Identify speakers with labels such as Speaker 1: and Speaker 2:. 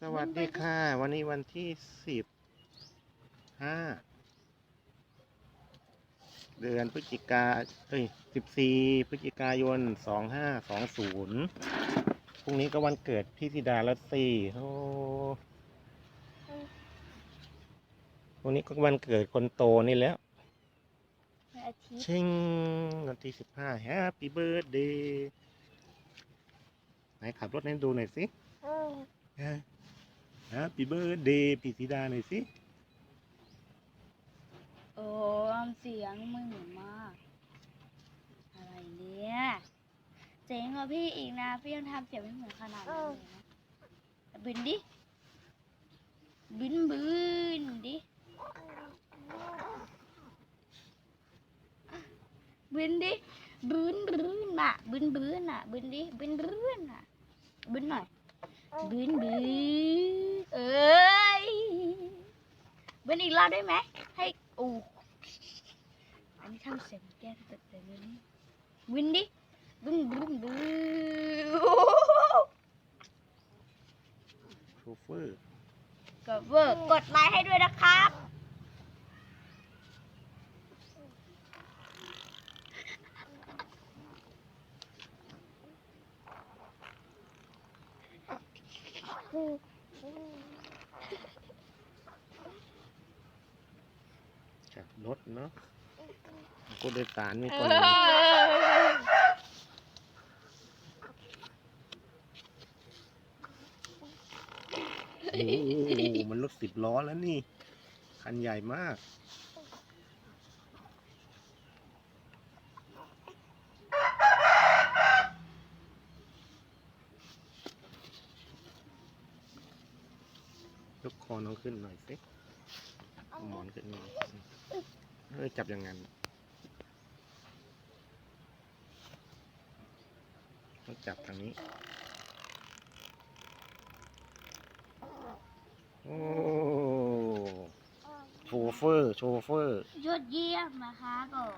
Speaker 1: สวัสดีค่ะ วันนี้วันที่สิบห้าเดือนพฤศจิกาเอ้ยสิบสี่พฤศจิกายนสองห้าสองศูนย์พรุ่งนี้ก็วันเกิดพี่ธิดาแล้วสี่โอ้พรุ่งนี้ก็วันเกิดคนโตนี่แล้ว
Speaker 2: วันอาทิตย์
Speaker 1: ชิงวันที่สิบห้าแฮปปี้เบิร์ดเดย์ไหนขับรถให้ดูหน่อยสิแฮปปี้เบิร์ดเดย์พี่ธิดาหน่อยสิ
Speaker 2: โอ้เสียงไม่เหมือนมาก อะไรเนี่ยเจ๋งกว่าพี่อีกนะ พี่ยังทำเสียงไม่เหมือนขนาดนั้นเลยนะบินดิ บินบินดิ บินดิบินบินอะบินบินอะบินดิบินบินอะบินหน่อยบินบิน เอ้ยบินอีกรอบได้ไหมให้อู้อันนี้ทำเสียงแก้ตัวเต็มเนี่บินดิบินบินบิน
Speaker 1: โชเฟอร์
Speaker 2: กดเวอร์กดไลค์ให้ด้วยนะครับ
Speaker 1: จากรถเนาะผู้โดยสารมีคนหนึ่งโอ้โหมันรถสิบล้อแล้วนี่ คันใหญ่มาก ยกคอน้องขึ้นหน่อยสิเอาหมอนขึ้นหน่อยเออจับอย่างนั้นต้องจับทางนี้ โอ้โชเฟอร์ โชเฟอร์
Speaker 2: ยอดเยี่ยมนะคะผม